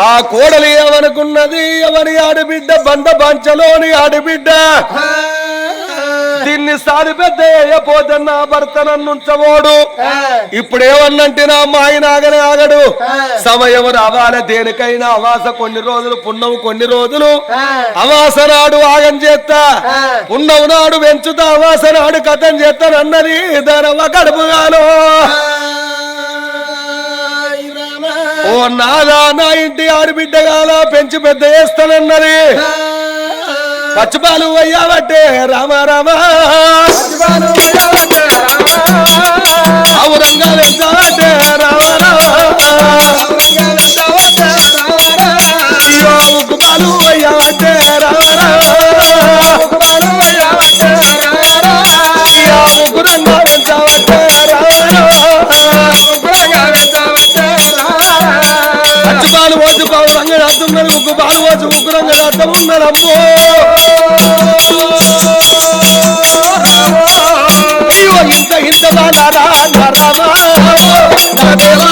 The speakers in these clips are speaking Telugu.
ఆ కోడలి ఏమనుకున్నది? ఎవరి ఆడబిడ్డ? బంద బంచలోని ఆడబిడ్డ. దీన్ని సారి పెద్ద అయ్యపోతే నా భర్త నన్ను ఉంచబోడు. ఇప్పుడు ఏమన్నంటే నా మాయి నాగనే ఆగడు. సమయం రావాలి దేనికైనా అవాస కొన్ని రోజులు పున్నము కొన్ని రోజులు. అవాస నాడు ఆగం చేస్తా. పున్నము నాడు పెంచుతా అవాస నాడు కథం చేస్తానన్నది ధరవ కడుపుగాను ఓ నాదా నా ఇంటి ఆడబిడ్డ కాల పెంచి పెద్ద చేస్తానన్నది. పచ్చిపాలు అయ్యావట్టే రామ రామ. ఔరంగా వెళ్తావట్టే రామ. ఉగ్గుపాలు అయ్యావట్టే రామ. రాత్తం అయ్యో ఇంత ఇంత బాధారా నరమా నా దేవా.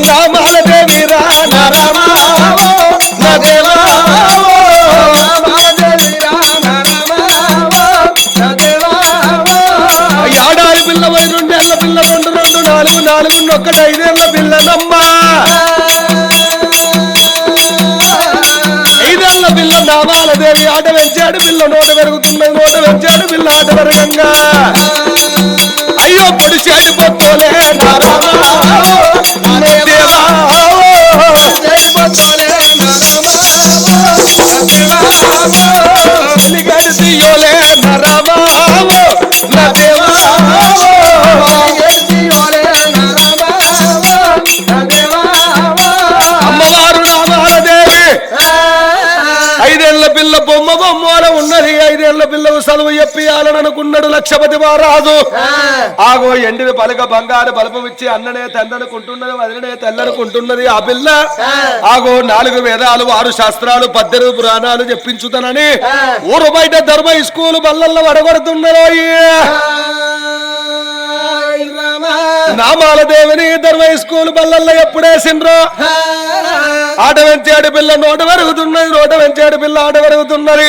నామాల దేవిరా నరమా నా దేవా ఏడాది పిల్ల పోయి రెండేళ్ళ పిల్ల రెండు రెండు నాలుగు నాలుగు ఒక్కటి ఐదేళ్ళ పిల్లనమ్మా. ఐదేళ్ళ పిల్ల నామాల దేవి ఆట పెంచాడు పిల్ల నోట పెరుగుతున్నది నోట పెంచాడు పిల్ల ఆట పెరగంగా. అయ్యో పొడిచాడు పొత్తోలే నారామా పిల్ల బొమ్మ బొమ్మల ఉన్నది. ఐదేళ్ళ పిల్లకు చదువు చెప్పియాలని అనుకున్నాడు లక్షపతి మహారాజు. ఆగో ఎండిన పలక బంగారు బలపం ఇచ్చి అన్ననే తండ్రనుకుంటున్నది వదిలనే తెల్లనుకుంటున్నది ఆ పిల్ల. ఆగో నాలుగు వేదాలు ఆరు శాస్త్రాలు పద్దెనిమిది పురాణాలు చెప్పించుతానని ఊరు బయట ధర్మ స్కూల్ బల్లల్లో వడగొడుతున్నారు నామాల దేవిని ధర్మ స్కూల్ బల్లల్లో ఎప్పుడేసిండ్రో ఆట వెంచాడు పిల్ల నోట పెరుగుతున్నది నోట వెంచాడు పిల్ల ఆట పెరుగుతున్నది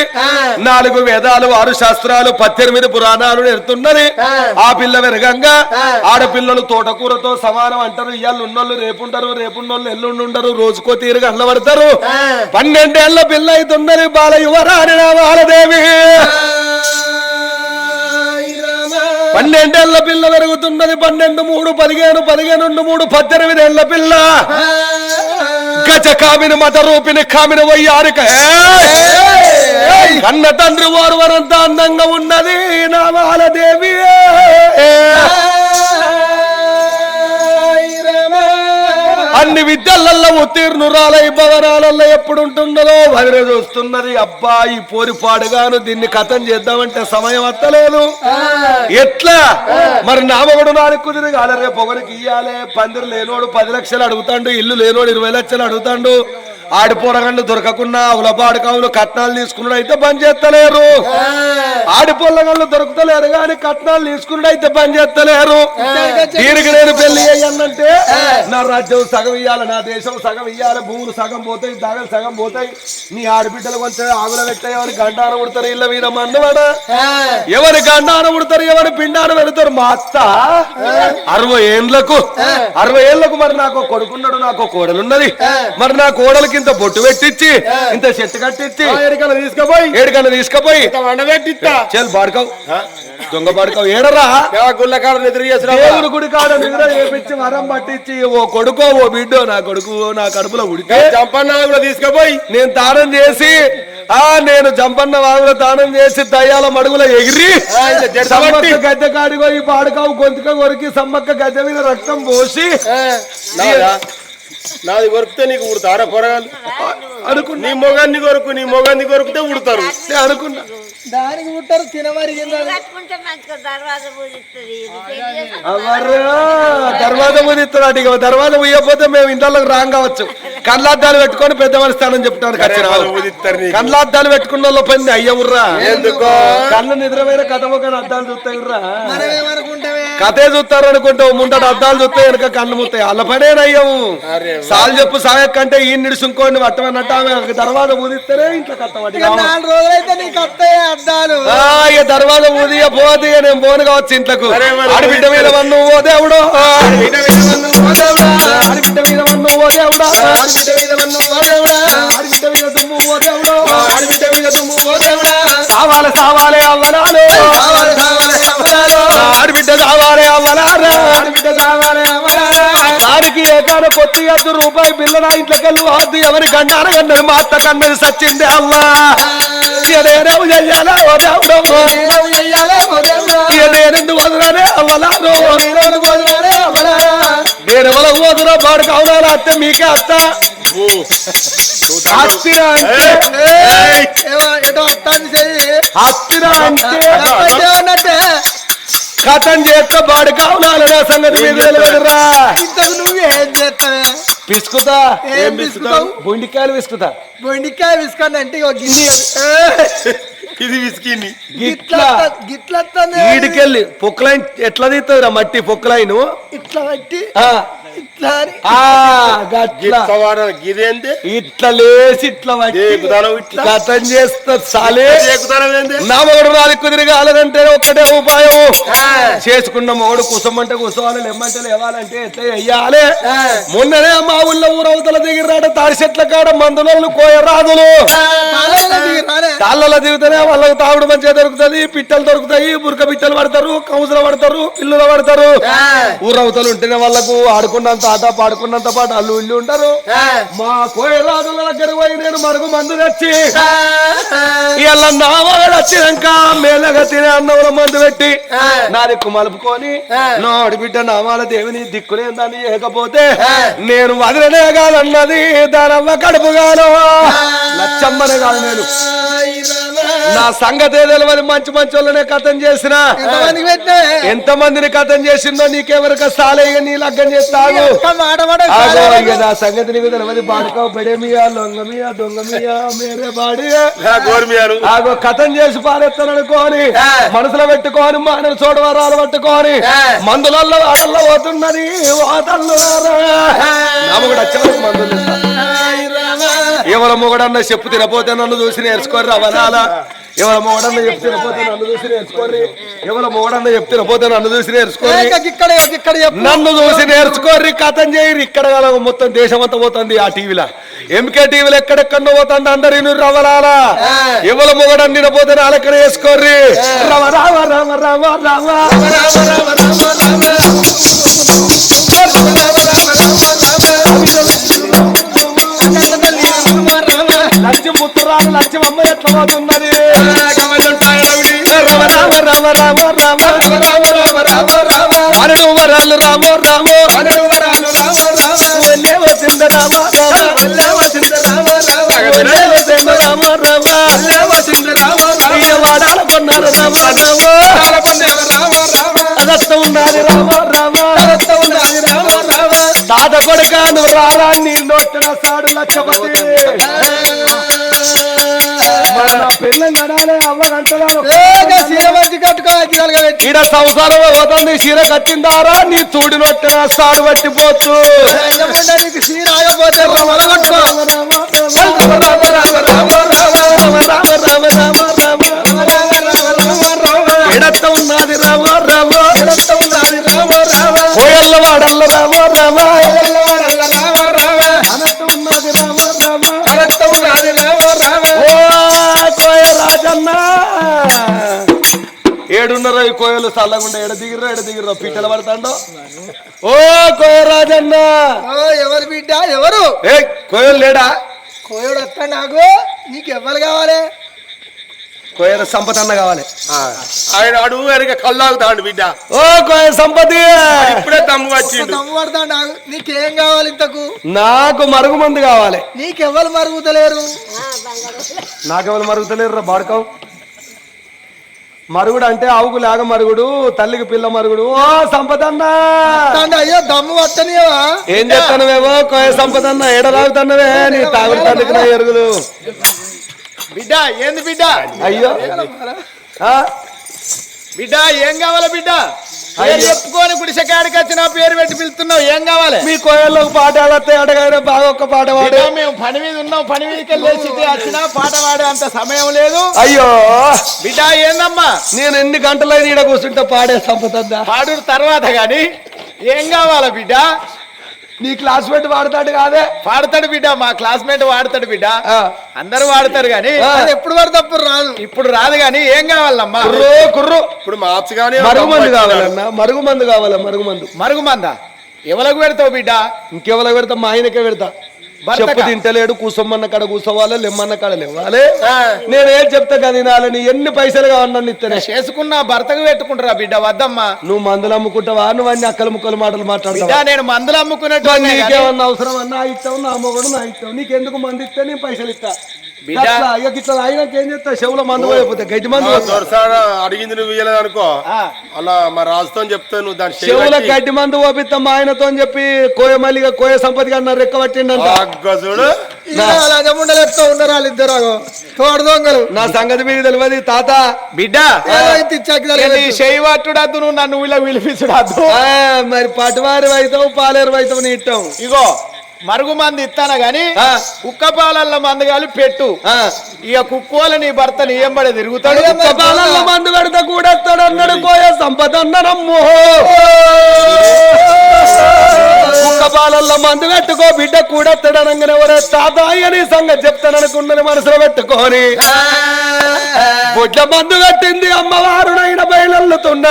నాలుగు వేదాలు ఆరు శాస్త్రాలు పద్దెనిమిది పురాణాలు నేర్తున్నది. ఆ. పిల్ల వెరగంగా ఆడపిల్లలు తోటకూరతో సమానం అంటారు. ఇవాళ ఉన్నోళ్ళు రేపుంటారు రేపున్నోళ్ళు ఎల్లుండి ఉండరు రోజుకో తీరుగా అల్లబడతారు పన్నెండేళ్ళ పిల్ల అవుతున్నది బాల యువరాణి నామాలదేవి పన్నెండేళ్ళ పిల్ల పెరుగుతున్నది పన్నెండు మూడు పదిహేను పదిహేను మూడు పద్దెనిమిది ఏళ్ళ పిల్ల గజ కామిని మత రూపిని కామిని వయ్యారిక. కన్న తండ్రి ఓర్వరంత అందంగా ఉన్నది నామాల దేవి అన్ని విద్యలల్లో ఉత్తీర్ణురాలై భవనాలలో ఎప్పుడు ఉంటున్నదో వదిలే చూస్తున్నది అబ్బా ఈ దీన్ని కథం చేద్దామంటే సమయం అత్తలేదు. ఎట్లా? మరి నామగుడు నాలుగు కుదిరి కాలే రేపు ఒకరికి ఇయ్యాలే. పందిరు లేనోడు పది లక్షలు అడుగుతాడు ఇల్లు లేనోడు ఇరవై లక్షలు అడుగుతాడు. ఆడి పొరగండ్లు దొరకకుండా ఉలపాడు కావులు కట్నాలు తీసుకున్నాడు అయితే బంద్ చేస్తలేరు. ఆడి పొల్లగండ్లు దొరుకుతలేరు కానీ కట్నాలు తీసుకున్నాడు అయితే బంద్ చేస్తలేరు. దీనికి నేను పెళ్ళి అయ్యానంటే నా రాజ్యం సగం ఇయ్యాలి నా దేశం సగం ఇయ్యాలి భూములు సగం పోతాయి దాగలు సగం పోతాయి. నీ ఆడబిడ్డలు కొంచెం ఆగుల పెట్టాయి ఎవరి గండాన ఉడతారు ఇళ్ళ మీద మన్నవాడ ఎవరి గండాన ఉడతారు ఎవరి పిండాన పెడతారు? మా అత్త. అరవై ఏండ్లకు అరవై ఏళ్ళకు మరి నాకు కొడుకున్నాడు నాకు కోడలున్నది మరి నా కోడలకి ఇంత బొట్టు పెట్టించి ఇంత చెట్టు కట్టించి తీసుకుపోయి ఏడుకన్నా తీసుకుపోయి చెల్ బాడుకావు దొంగ బాడుకావు ఏడరా? దేవా గుళ్ళ కాడ నిద్ర చేసిన దేవుని గుడి కాడ నిద్ర చేపించి వరం పట్టించి ఓ కొడుకో ఓ బిడ్డో నా కొడుకు నా కడుపులో ఉడితే చంపన్న కూడా తీసుకుపోయి. నేను దానం చేసి ఆ నేను జంపన్న వాగులో దానం చేసి దయ్యాల మడుగులో ఎగిరి సమ్మక్క. గద్దె కాడికి పోయి పాడుకావు గొంతుక కొరికి సమ్మక్క గద్దె మీద రక్తం పోసి నాదా? కొరికితే నీకు ఉడతారా పొరగాలు అనుకున్నా. నీ మొగాన్ని కొరకు నీ మొగాన్ని కొరికితే ఉడతారు. నేను అనుకున్నా. దానికి పుట్టారు మంచిగా దర్వాజా అవర్రా దర్వాజ ఇక. దర్వాజ ముయ్యకపోతే మేము ఇంట్లోకి రాంగ్ కావచ్చు. కళ్ళాద్దాలు పెట్టుకొని పెద్దవాళ్ళ స్థానం చెప్తాను కళ్ళాద్దాలు పెట్టుకున్న పని అయ్యవుర్రా కళ్ళు నిద్రమైన కథ ఒక అద్దాలు చూస్తాయిర్రా కథే చూస్తారు అనుకుంటావు ముందట అద్దాలు చూస్తాయి వెనక కళ్ళు ముత్తాయి అల్ల పనేనయ్యావు సాల్ చెప్పు సాయ కంటే ఈ నిడుసు ఇంకోని పట్టమన్నట్టు ఆమె తర్వాత ఊదిస్తేనే ఇంట్లో కట్టమట్టి తర్వాత ఊది పోది నేను పోను కావచ్చు ఇంట్లోకి. ఆడబిడ్డ మీద వన్ను ఓ దేవుడు. మీద వన్ను ఓ దేవుడు. మీద వన్ను. ఓ దేవుడా. ఆడబిడ్డ మీద వన్ను ఓ దేవుడా ఆడబిడ్డ మీద దుమ్ము ఓ దేవుడు ఆడబిడ్డ మీద దుమ్ము ఓ దేవుడా సావాలే సావాలే అవ్వనాలు సావాలే సావాలే అవ్వనాలు ఆడబిడ్డ సావాలే అవ్వనారా ఆడబిడ్డ సావాలే అవ్వనారా దానికి ఏకాన కొత్త ఎద్దు రూపాయి బిల్ల నా ఇంట్లోకెళ్ళి వద్దు ఎవరి గండాన కన్నది మా అత్త కన్నది సచ్చింది అవ్వా. ఇక నేనేం చెయ్యాలా? ఓ నేనెందుకు వదలనే? నేనెవల ఓదురా బాడు కావునా అత్తే మీకే అత్త. అంటే ఏదో అత్తాన్ని కథం చేస్తా బాడు కావునా సంగతి మీరు తెలియదురా. ఇంతకు ఏం చేస్తావా? పిసుకుతా? ఏం పిసుకుతావు? బొండికాయలు పిసుకుతా. బొండికాయ పిసుకొని అంటే ఒక గిన్నె ఇది విసికిని. గిట్లా గిట్ల. వస్తుంది ఈడికెళ్ళి పొక్కలైన్ ఎట్లా తీస్తుందిరా మట్టి పొక్కలైన్? ఇట్లా పట్టి గిదేంది? ఇట్లా లేసి ఇట్లా చేస్తా సాలే. నా మొగుడు కుదిరి కాలేదంటే ఒక్కటే ఉపాయం. చేసుకున్న మొగుడు కుసమంటే కుసవాలి లెమ్మంటే లేవాలంటే ఎట్లా వెయ్యాలి మొన్ననే మా ఊళ్ళో ఊరవతల దిగిరాడు తాడి చెట్ల కాడ మందులను కోయరాదులు. కాళ్ళలో దిగుతూనే వాళ్ళకి తాగుడు మంచిగా దొరుకుతుంది పిట్టలు దొరుకుతాయి బురక పిట్టలు పడతారు కౌసులు పడతారు పిల్లులు పడతారు. ఊరవతలు ఉంటేనే వాళ్ళకు ఆడుకున్నంత ఆట పాడుకున్నంత పాట అల్లు ఇల్లు ఉంటారు. మా కోయరాదుల దగ్గర పోయి నేను మరుగు మందు తెచ్చి ఇలా నా వాడు వచ్చినాక మేలగా తినే అన్నంలో మందు పెట్టి నా దిక్కు మలుపుకొని నాడు బిడ్డ నామాల దేవిని దిక్కులేదని ఏకపోతే నేను వదిలనే కాదన్నది దానమ్మ కడుపుగాను. లచ్చమ్మనే కాదు నేను. నా సంగతే తెలియదు మంచి మంచి వాళ్ళనే కథం చేసిన? ఎంత మందిని కథం చేసిందో నీకెవరికి సాలే ఇక నీ లగ్గం చేస్తాను నా ఆగో కథం చేసి పారేస్తాననుకోని మనసులో పెట్టుకోని మానవ చూడవరాలు పట్టుకోని మందులల్లో వాటల్లో పోతున్నది వాతల్లో రాముడు మందులు ఎవరి మొగడన్న చెప్పు తినపోతే నన్ను చూసి నేర్చుకోర్రి అవనాల ఎవరి మొగడన్న చెప్పు తినపోతే నన్ను చూసి నేర్చుకోర్రి. ఎవరి మొగడన్న చెప్పు తినపోతే నన్ను చూసి నేర్చుకోర్రి. నన్ను చూసి నేర్చుకోర్రి కథం చేయరు ఇక్కడ మొత్తం దేశం అంతా పోతుంది ఆ టీవీలో. ఎంకే టీవీలో ఎక్కడెక్కడ పోతుంది అందరు ఇను రవలాలా ఎవల మొగడని నినపోతే నాలెక్కడ వేసుకోర్రి. రవ రామ రామ రామ రామ లక్ష్యం ముత్తురాలు లక్ష్యం అమ్మ ఎట్లా పోతున్నది? రామ రామ రామ రామ రామ. రామ రామ రామ వరుడు వరాలు రామో రామో. ఒళ్ళే వసింద రామ రామ. ఒళ్ళే వసింద రామ రామ. ఒళ్ళే వసింద రామ రామ. ఇయ్య వాడాల రామ రామ. అగత్త రామ రామ నీ నోట్ల సాడు లక్షపతి. ఈడ సంసారం పోతుంది చీర కట్టిందారా నీ తూడి నొట్టిన సాడు పట్టిపోతూ సీర ఆగపోతే కోయలు చల్లగుండా ఎడ దిగిర్రో ఎడ దిగిర్రో పీటలు పడతాండో? ఓ కోయ రాజన్న ఓ, ఎవరు బిడ్డ? ఎవరు? ఏ కోయలు లేడా? కోయోడు వస్తా నాకు. నీకు ఎవరు కావాలి? కోయల సంపద అన్న కావాలి. ఆయన అడుగు వెనక కళ్ళాగుతాడు బిడ్డ. ఓ కోయ సంపతి! ఇప్పుడే తమ్ము వచ్చిండు. దమ్ము పడతా నాకు. నీకేం కావాలి ఇంతకు? నాకు మరుగు మందు కావాలి. నీకెవరు మరుగుతలేరు? నాకెవరు మరుగుతలేరు రా బాడకం. మరుగుడు అంటే ఆవుకు లాగ మరుగుడు తల్లికి పిల్ల మరుగుడు. ఓ సంపదన్న! తండ్రి అయ్యో దమ్ము పట్టనివా ఏం చెప్తానవేమో కోయ సంపదన్న ఎడ తాగుతానవే నీ తాగుడు తండ్రికి నా ఎరుగులు. బిడ్డ ఏంది బిడ్డ? అయ్యో? బిడ్డ ఏం కావాలి బిడ్డ? చెప్పుకొని గుడిసె కాడికి వచ్చి నా పేరు పెట్టి పిలుస్తున్నావు. ఏం కావాలి? మీ కోయల్లో పాట ఆడతే అడగానే బాగా ఒక్క పాట పాడు మేము పని మీద ఉన్నాం పని మీదకి వెళ్ళేసి వచ్చినా పాట పాడే అంత సమయం లేదు. అయ్యో! బిడ్డ ఏందమ్మా? నేను ఎన్ని గంటలైన ఈడ కూర్చుంటే పాడే సంపద పాడు తర్వాత గాని ఏం కావాలా బిడ్డ? నీ క్లాస్ పెట్టి పాడతాడు కాదే? పాడతాడు బిడ్డ మా క్లాస్మేట్ వాడతాడు బిడ్డ. ఆ. అందరూ వాడతారు గాని ఎప్పుడు పడితే రాదు. ఇప్పుడు రాదు గాని ఏం కావాలమ్మా? కుర్రు కుర్రు. ఇప్పుడు మార్క్స్ గానీ మరుగు మందు కావాలన్నా మరుగు మందు కావాలా మరుగు మందు? మరుగు మంద? ఎవలకు పెడతావు బిడ్డ? ఇంకెవరికి పెడతా? మా ఆయనకే పెడతా? చెప్పు తింటలేడు కూసొమ్మన్న కాడ కూసోవాలి లెమ్మన్న కాడ లేవాలి. నేను ఏం చెప్తా కదా వినాలని ఎన్ని పైసలు కావాలని ఇస్తేనే చేసుకున్న భర్తకు పెట్టుకుంటారా బిడ్డ వద్దమ్మా. నువ్వు మందులు అమ్ముకుంటావా? నువ్వు అన్ని అక్కల ముక్కలు మాటలు బిడ్డ మాట్లాడతావా నేను మందులు అమ్ముకున్నట్టు నీకేమన్నా అవసరం అన్నా ఇస్తావు నా మొగడు నా ఇస్తావు నీకెందుకు మంది ఇస్తే నేను పైసలు ఇస్తా. ఇట్లా తాగినాక ఏం చేస్తా చెవులో మందు పోయిపోతే గడ్డి మందు అడిగింది నువ్వు అనుకో. అలా మా రాజుతో చెప్తే నువ్వు దాని చెవుల గడ్డి మందు పోపిస్తాం మా ఆయనతో చెప్పి కోయ మల్లిగా కోయ సంపత్తి అన్న రెక్క పట్టిండంట. అగ్గ చూడు. లంజముండలు ఎట్లా ఉన్నారు వాళ్ళు ఇద్దరు తోడు దొంగలు. నా సంగతి మీకు తెలియదు తాత. బిడ్డ. ఏదైతే ఇచ్చి అగ్గిరాలుగా నీ పెట్టు. చేయి పట్టుడద్దు నువ్వు నన్ను ఇలా పిలిపించుడద్దు. ఆ, మరి పటువారి వైతావు పాలేరు వైతావు నీ ఇట్టం ఇగో మరుగు మంది ఇస్తానా గాని. కుక్క పాలల్ల మందు కాలి పెట్టు. ఇక కుక్కోల నీ భర్త నీ ఎంబడి తిరుగుతాడు పాలల్లో మందు పెడితే కూడెత్తాడు అన్నాడు కోయ సంపద అన్నరమ్మో కుక్క పాలల్లో మందు పెట్టుకో బిడ్డ కూడెత్తాడు అనగానే ఎవరే తాత అని సంగతి చెప్తాను అనుకున్నది మనసులో పెట్టుకొని. బుడ్డ మందు పెట్టింది అమ్మవారునైన కింద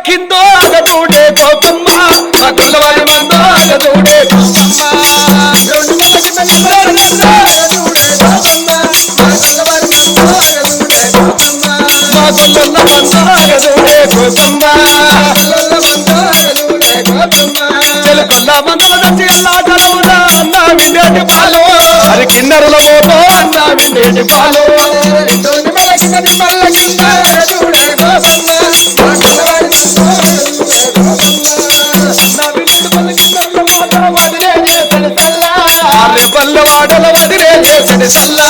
నిమ్మల కిందో అగదూడే కోపమ్మ. మగలవారి మందో అగదూడే మందో అగదూడే కోపమ్మ. చెలుకొల్ల మందల దచ్చి అల్లాటలోన అన్న విండేటి పాలు. అది కిన్నెరల మోపో అన్న విండేటి పాలు. చేసడి సల్లా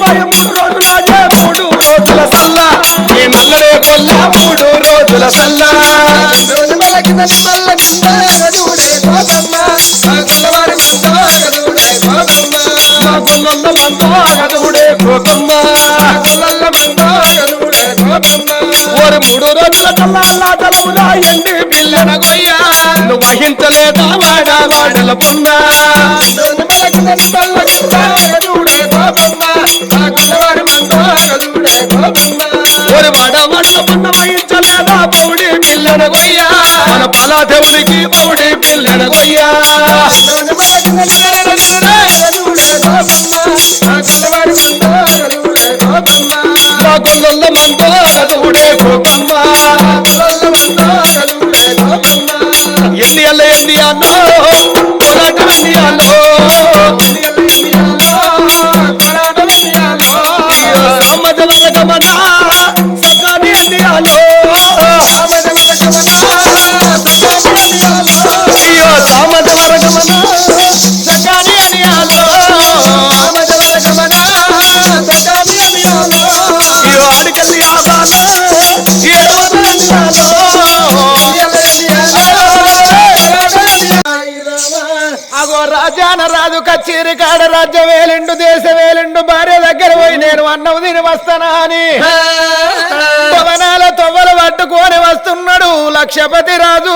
అది మా గుల్లల్ల మందాగదుడే ఓరి మూడు రోజుల కల్లా తలుపులా ఎండి పిల్లన గొయ్య నువ్వు వహించలేదా వాడల వాడ వాడల పొన్న వహించలేదా పౌడి పిల్లన గొయ్య మన పలా దేవుడికి పౌడి పిల్లన గొయ్య ఎన్ని అల్ల ఎన్ని అన్నా రాజాన రాజు కచ్చేరి కాడ రాజ్య వేలిండు దేశ వేలిండు భార్య దగ్గర పోయి నేను అన్నం తిని వస్తానా అని. భవనాల తొవ్వలు పట్టుకొని వస్తున్నాడు లక్షపతి రాజు.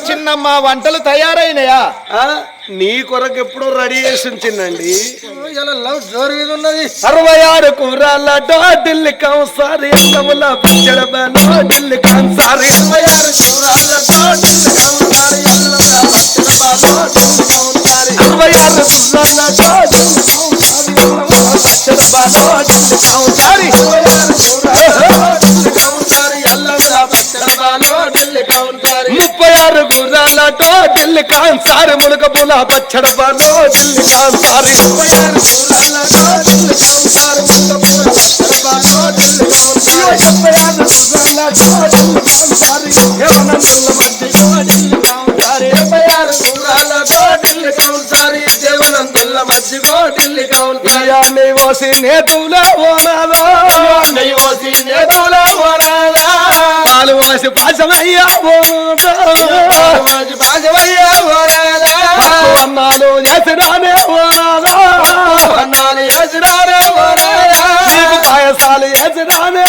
వచ్చిందమ్మా వంటలు తయారైనయా? ఆ, నీ కొరకు ఎప్పుడో రెడీ చేసి ఉంచిందండి ఇలా లవ్ జోరుగా ఉన్నది. అరవై ఆరు కూరాల ఢిల్లీ కంసారి పిచ్చడ బలో ఢిల్లీ కంసారి. అరవై ఆరు కూరాల ఢిల్లీ కంసారి అరవై ఆరు కూరాల ఢిల్లీ కంసారి పిచ్చడ ఢిల్లీ కంసారి. అరవై ఆరు కూరాల యవన నల్ల మధ్యలో ఢిల్లీ కాన్సారి ముప్పై ఆరు గుర్రాలతో ఢిల్లీ కాన్సారి దేవనందుల మధ్యలో ఢిల్లీ కాన్సారి నీ ఓసి నేతులే ఓనాదో నీ ఓసి నేతులే ఓనాదా పాలు పోసి పాశమయ్యా ఓనాదా పాలు పోసి పాశమయ్యా అన్నాలు చేసినానే అన్నాలు చేసినానే నీకు పాయసాలు చేసినానే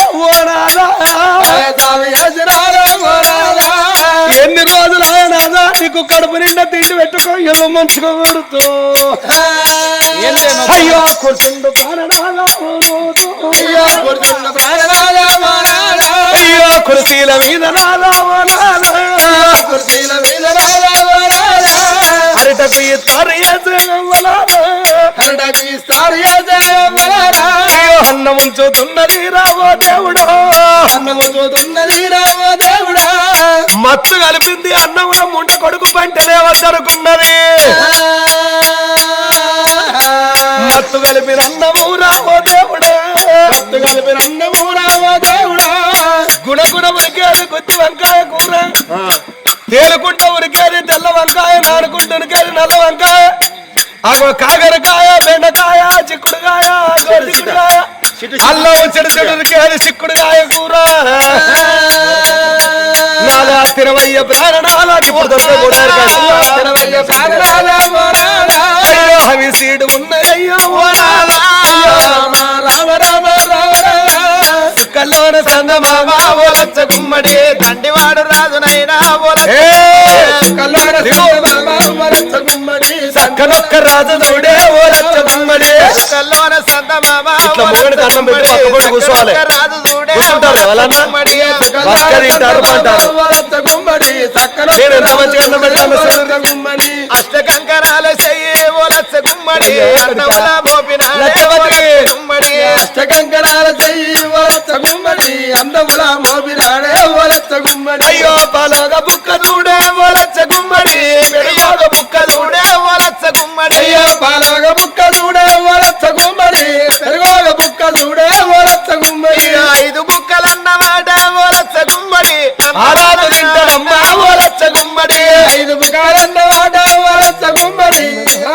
పాయసాలు చేసినానే ఎన్ని రోజులు అయినాదా నీకు కడుపు నిండా తిండి పెట్టుకో ఏదో మంచిగా కొడుతూ అయ్యో. కూర్చుండు ప్రాణనాదా ఓనాదా. అయ్యో కూర్చుండు. అయ్యో కుర్చీల మీద. కుర్చీల మీద. అరిటకు ఇస్తారు అరిటకు ఇస్తారు అన్నం ఉంచుతున్నది రావో దేవుడు. అన్నం ఉంచుతున్నది రావో దేవుడా. మత్తు కలిపింది అన్నం ముండ కొడుకు పంటనే వద్దనుకున్నది. మత్తు కలిపిన అన్నము రావో దేవుడా. మత్తు కలిపిన అన్నము రావో దేవుడా. గుణ గుణ ఉరికేది గుత్తి వంకాయ కూర. తేలుకుంటా ఉరికేది తెల్ల వంకాయ నానుకుంటూ ఉరికేది నల్ల వంకాయ. అగో కాకరకాయ బెండకాయ చిక్కుడుకాయ చిక్కుడుకాయ అల్లం చెడు చెడు ఉరికేది చిక్కుడుకాయ కూర. నాదా తిరవయ్య గోదావరికాయ తిరవయ్య ప్రాణనాల అయ్యో అవి సీడు ఉన్నాయయ్యో ఓనాలా. రామ రామ రామ రామ. కల్లోన సంగమామ ఓలచ్చ గుమ్మడి దండివాడు రాజునైనా గుమ్మడి. సక్కనొక్క రాజు చూడే ఓలచ్చ గుమ్మడి. కల్లోన సంత మామ అన్నం పెట్టి కూర్చోవాలి. కూర్చుంటారు నేను ఎంత మంచిగా అష్ట కంకరాల చెయ్యి లచ్చపతి. ఓలచ్చ గుమ్మడి. అష్టకంకరాల చెయ్యి వలచ్చ గుమ్మడి. అందముల మోపిరాడే వలచ్చ గుమ్మడి. అయ్యో పాలోగ బుక్క చూడే ఓలచ్చ గుమ్మడి. పెరుగోగ బుక్క చూడే ఓలచ్చ గుమ్మడి. అయ్యో పాలగ బుక్క చూడే వలచ్చ గుమ్మడి. పెరుగోగ బుక్క చూడే వలచ్చ గుమ్మడి ఐదు బుక్కలన్నమాట ఓలచ్చ గుమ్మడి. ఆరాధు తింటాడమ్మా ఓలచ్చ గుమ్మడి. ఐదు బుకారన్న వాట వలచ్చ గుమ్మడి.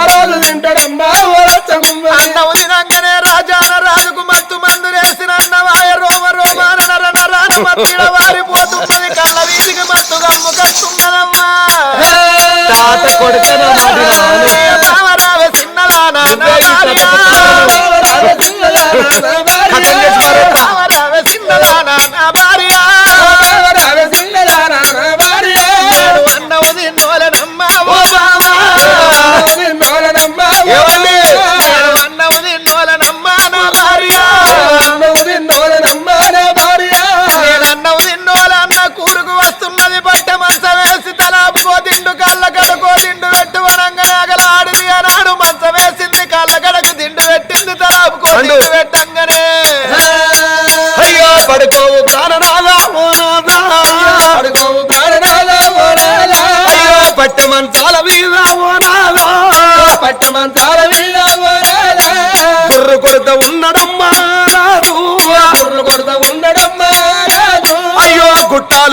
ఆరాలు తింటాడమ్మా వలచ్చ గుమ్మడి. అన్నము తినంగానే రాజాన రాజుకు మత్తు మందు వేసిన అన్నవాయ రోమ రోమాన నర నరాన మత్తిడ వారిపోతున్నది కట్టున్నదమ్మా తాత కొడుకన చిన్నదానా నా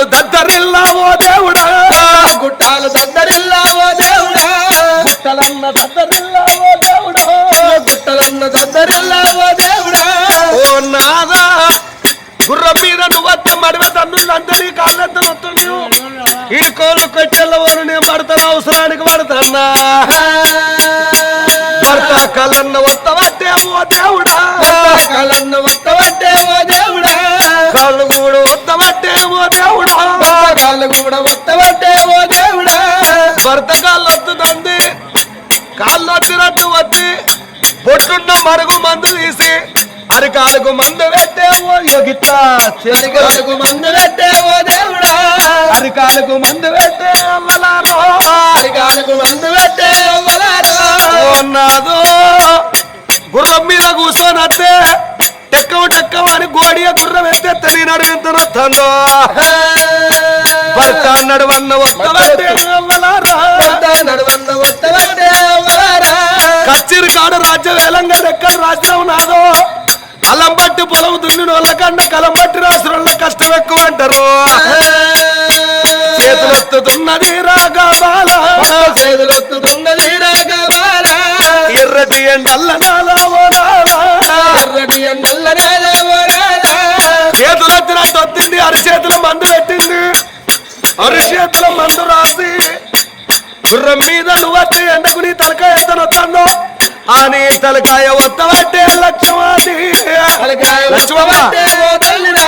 గుట్టాలు దద్దరిల్లా ఓ దేవుడా? గుట్టాలు దద్దరిల్లావో దేవుడా? గుట్టలన్న దద్దరిల్లా ఓ దేవుడా? గుట్టలన్న దద్దరిల్లావో దేవుడా? ఓ నాదా గుర్రం మీద నువ్వు వస్తే మడివ తన్నులందరి కాళ్ళంతా వస్తుంది ఈ కోళ్ళు కొట్టెళ్ళవరు నేను పడతాను అవసరానికి పడతానా భర్త కళ్ళన్న కాళ్ళు కూడా వత్తవట్టే ఓ దేవుడా. భర్త కాళ్ళు వస్తుందండి కాళ్ళు వచ్చినట్టు వచ్చి పొట్టున్న మరుగు మందు తీసి అరికాలకు మందు పెట్టే ఓ యోగిట్లా కాలుకు మందు పెట్టే ఓ దేవుడా. అరికాలకు మందు పెట్టే అమ్మలారో కాలుకు మందు పెట్టే అవ్వలారా. నాదో గుర్రం మీద కూర్చొనత్తే టెక్కవ టెక్కవ అని గోడియ గుర్రం ఎత్తే నీ నడువింత నొత్తందో భర్త వత్తవట్టే అవ్వలారా కచ్చిరి కాడు రాజ్యం వేలంగా ఎక్కడ రాజ్యం నాదో. కలం పట్టి పొలం దున్ని వాళ్ళకండ కలం పట్టి రాసిన కష్టం ఎక్కువ అంటారు. చేతులెత్తుతున్నది రాగా బాల చేతులొత్తుతున్నది రాగవారా ఎర్రటి ఎండల్ల నాలా ఓ నాలా. చేతులెత్తినట్టు వచ్చింది అరిచేతుల మందు పెట్టింది. అరిచేతుల మందు రాసి గుర్రం మీద నువ్వు వచ్చి ఎండకు నీ తలకాయ ఎత్తనొత్తాను ఆ నీ తలకాయ వత్తవట్టే తల్లిరా.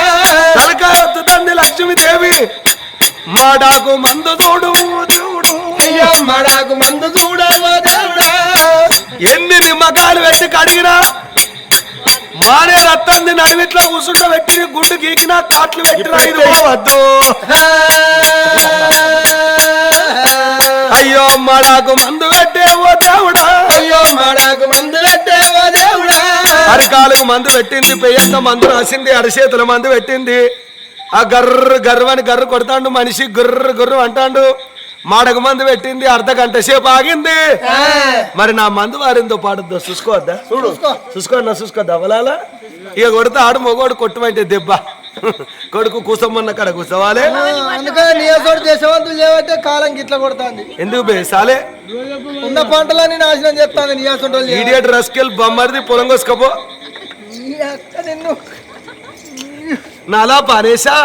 తలకాయ ఒత్తుతుంది లక్ష్మీదేవి. మాడాకు మందు చూడు చూడు. అయ్యమ్మడాకు మందు చూడవో ఎన్ని నిమ్మకాయలు పెట్టి కడిగినా మానే రత్తాన్ని నడివిట్లో కూసుంట పెట్టి గుడ్డు గీకినా కాట్లు పెట్టినా ఇది పోవద్దు అయ్యో మాడాకు మందు పెట్టే ఓ దేవుడా. అయ్యో మడాకు మందు పెట్టే ఓ దేవుడా. అరికాలకు మందు పెట్టింది పెయ్యంత మందు రాసింది అరిచేతుల మందు పెట్టింది. ఆ గర్ర గర్రని గర్ర కొడతాండు మనిషి గుర్ర గుర్ర అంటాండు. మాడకు మందు పెట్టింది అర్ధ గంట సేపు ఆగింది. మరి నా మందు వారిందో పాడుద్దో చూసుకోవద్దా? చూడు చూసుకోన్నా చూసుకోద్దా అవలాలా ఇక కొడితే ఆడు మొగోడు కొట్టమంటే దెబ్బ. కొడుకు కూసమ్మన్న కాడ కూసవాలే. అందుకని నియోజకవర్గ దేశవంతులు లేవంటే కాలం గిట్ల కొడుతుంది. ఎందుకు బే సాలే? ఉన్న పంటలన్నీ నాశనం చేస్తాను నియోజకవర్గం ఈడియట్ రస్కెల్ బొమ్మరిది పొలం కోసుకపో. నిన్ను. నాలా పారేసా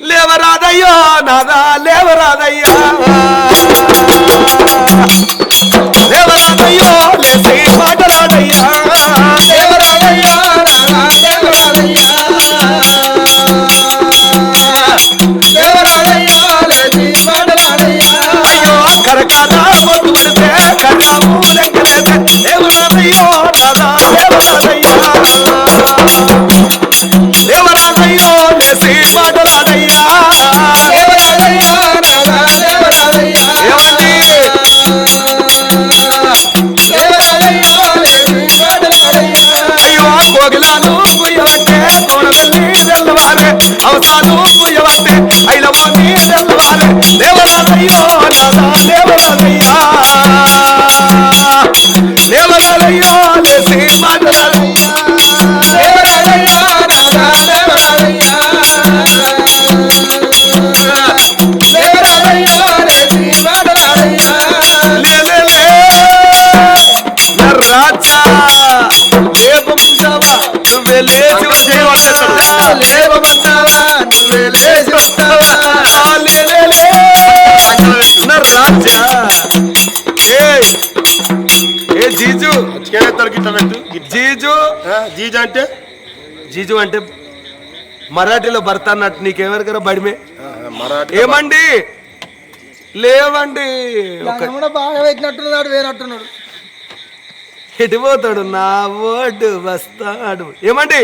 లేవరాదయ్యో నాదా లేవరాదయ్యా. my brother. జీజు జీజా అంటే? జీజు అంటే మరాఠీలో భర్త అన్నట్టు నీకెవరికైనా బడిమే? మరాఠీ ఏమండి? లేవండి. బాగా పెట్టినట్టున్నాడు వేనట్టున్నాడు ఎటు పోతాడు? నా ఓటు వస్తాడు. ఏమండి?